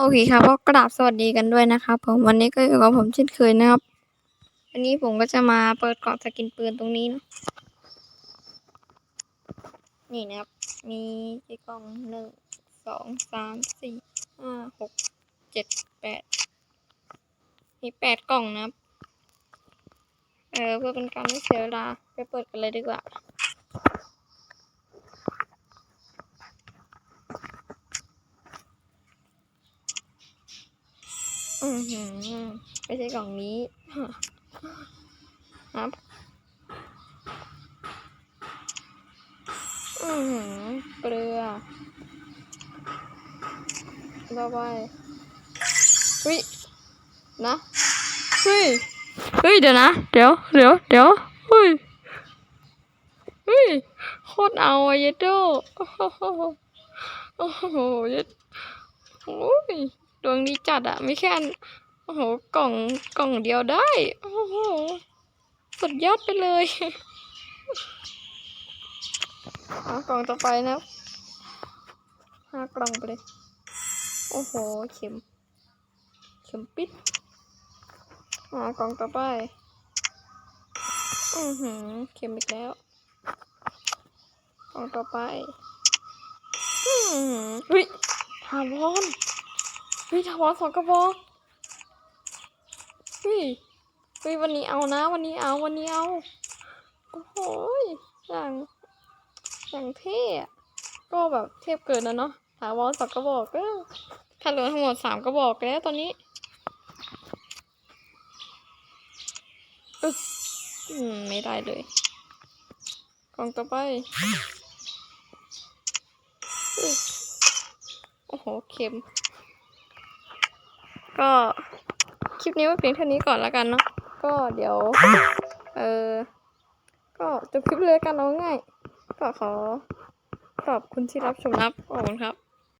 โอเคครับก็กราบสวัสดีกันด้วยนะครับผมวันนี้ก็อยู่กับผมเช่นเคยนะครับ วันนี้ผมก็จะมาเปิดกล่องสกินปืนตรงนี้นะนี่นะครับ มีกี่กล่องหนึ่งสองสามสี่ห้าหกเจ็ดแปดมีแปดกล่องนะครับ เออเพื่อเป็นการไม่เสียเวลาไปเปิดกันเลยดีกว่า อือหือไม่ใช่กล่องนี้ ครับ อือหือเกลือต่อไปเฮ้ยนะเฮ้ยเฮ้ย เดี๋ยวนะ เดี๋ยว เดี๋ยว เดี๋ยวเฮ้ยเฮ้ย โคตรเอาอะเยโดโอ้โหโอ้โหเยโอ้ย ดวงดีจัดอะไม่แค่นโอ้โหกล่องกล่องเดียวได้ โอ้โห สุดยอดไปเลยเอากล่องต่อไปนะห้ากล่องไปเลย โอ้โห เข็ม เข็มปิดหากล่องต่อไป อือหือ เข็มอีกแล้ว กล่องต่อไป อือหือเฮ้ยถา วรเฮ้ยถารสองกระบอกเฮ้ยเฮ้ยวันนี้เอานะ วันนี้เอาวันนี้เอา โอ้โหอย่างอย่างเท่ก็แบบเทพเกินนะเนาะถาวรสองกระบอกก็ถ้าเหลือทั้งหมดสามกระบอกแล้วตอนนี้อึ๊บอืมไม่ได้เลยกล่องต่อไปอึ๊บโอ้โห เข็ม ก็คลิปนี้ไว้เพียงเท่านี้ก่อนแล้วกันเนาะก็เดี๋ยว เออก็จบคลิปเลยกันเอาง่าย ก็ขอขอบคุณที่รับชมรับขอบคุณครับ